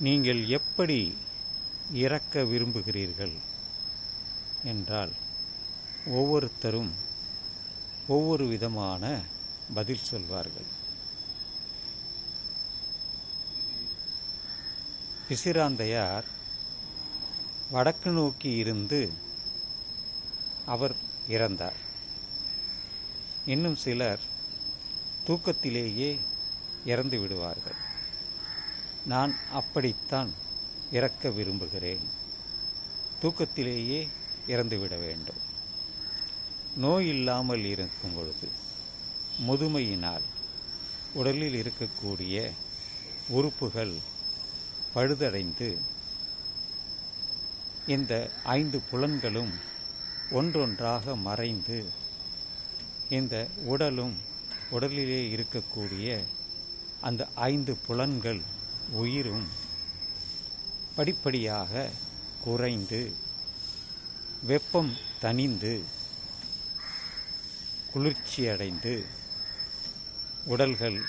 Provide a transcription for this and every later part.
நீங்கள் எப்படி இறக்க விரும்புகிறீர்கள் என்றால் ஒவ்வொருத்தரும் ஒவ்வொரு விதமான பதில் சொல்வார்கள். பிசிராந்தையார் வடக்கு நோக்கி இருந்து அவர் இறந்தார். இன்னும் சிலர் தூக்கத்திலேயே இறந்து விடுவார்கள். நான் அப்படித்தான் இறக்க விரும்புகிறேன். தூக்கத்திலேயே இறந்துவிட வேண்டும். நோய் இல்லாமல் இருக்கும் பொழுது முதுமையினால் உடலில் இருக்கக்கூடிய உறுப்புகள் பழுதடைந்து இந்த ஐந்து புலன்களும் ஒன்றொன்றாக மறைந்து இந்த உடலும் உடலிலே இருக்கக்கூடிய அந்த ஐந்து புலன்கள் உயிரும் படிப்படியாக குறைந்து வெப்பம் தணிந்து குளிர்ச்சியடைந்து உடல்கள்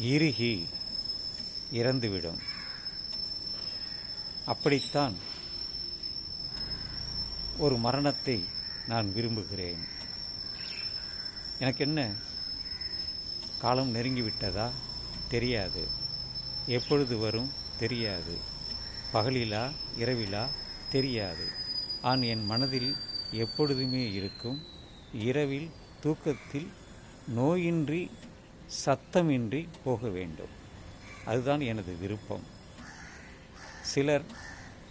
இறுகி இறந்துவிடும். அப்படித்தான் ஒரு மரணத்தை நான் விரும்புகிறேன். எனக்கு என்ன காலம் நெருங்கிவிட்டதா? தெரியாது. எப்பொழுது வரும்? தெரியாது. பகலிலா? இரவிலா? தெரியாது. ஆன் என் மனதில் எப்பொழுதுமே இருக்கும். இரவில் தூக்கத்தில் நோயின்றி சத்தமின்றி போக வேண்டும். அதுதான் எனது விருப்பம். சிலர்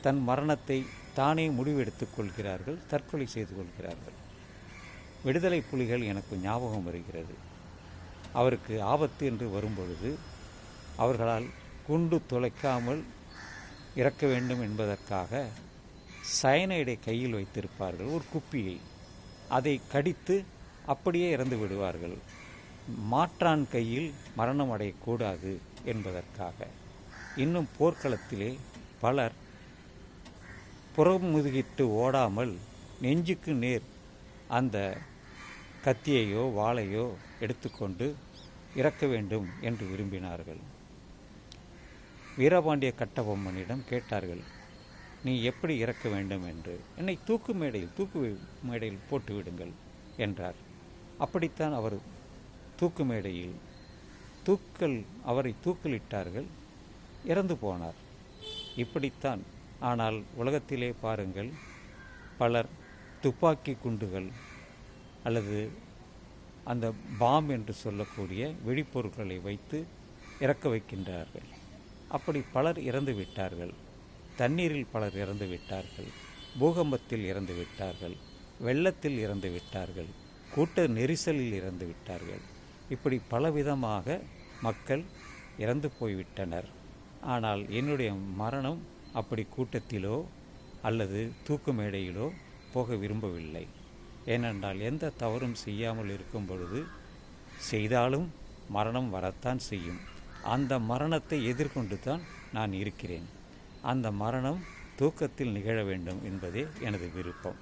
தன் மரணத்தை தானே முடிவெடுத்துக் கொள்கிறார்கள் தற்கொலை செய்து கொள்கிறார்கள். விடுதலை புலிகள் எனக்கு ஞாபகம் வருகிறது. அவருக்கு ஆபத்து என்று வரும்பொழுது அவர்களால் குண்டு துளைக்காமல் இறக்க வேண்டும் என்பதற்காக சயனைடை கையில் வைத்திருப்பார்கள் ஒரு குப்பியை அதை கடித்து அப்படியே இறந்து விடுவார்கள். மாற்றான் கையில் மரணம் அடையக்கூடாது என்பதற்காக. இன்னும் போர்க்களத்திலே பலர் புறமுதுகிட்டு ஓடாமல் நெஞ்சுக்கு நேர் அந்த கத்தியையோ வாளையோ எடுத்துக்கொண்டு இறக்க வேண்டும் என்று விரும்பினார்கள். வீரபாண்டிய கட்டபொம்மனிடம் கேட்டார்கள் நீ எப்படி இறக்க வேண்டும் என்று? என்னை தூக்கு மேடையில் தூக்கு மேடையில் போட்டு விடுங்கள் என்றார். அப்படித்தான் அவர் தூக்கு மேடையில் தூக்கல் அவரை தூக்கலிட்டார்கள் இறந்து போனார். இப்படித்தான். ஆனால் உலகத்திலே பாருங்கள் பலர் துப்பாக்கி குண்டுகள் அல்லது அந்த பாம் என்று சொல்லக்கூடிய வெடிப்பொருட்களை வைத்து இறக்க வைக்கின்றார்கள். அப்படி பலர் இறந்து விட்டார்கள். தண்ணீரில் பலர் இறந்து விட்டார்கள். பூகம்பத்தில் இறந்து விட்டார்கள். வெள்ளத்தில் இறந்து விட்டார்கள். கூட்ட நெரிசலில் இறந்து விட்டார்கள். இப்படி பலவிதமாக மக்கள் இறந்து போய்விட்டனர். ஆனால் என்னுடைய மரணம் அப்படி கூட்டத்திலோ அல்லது தூக்கு மேடையிலோ போக விரும்பவில்லை. ஏனென்றால் எந்த தவறும் செய்யாமல் இருக்கும் பொழுது செய்தாலும் மரணம் வரத்தான் செய்யும். அந்த மரணத்தை எதிர்கொண்டு தான் நான் இருக்கிறேன். அந்த மரணம் தூக்கத்தில் நிகழ வேண்டும் என்பதே எனது விருப்பம்.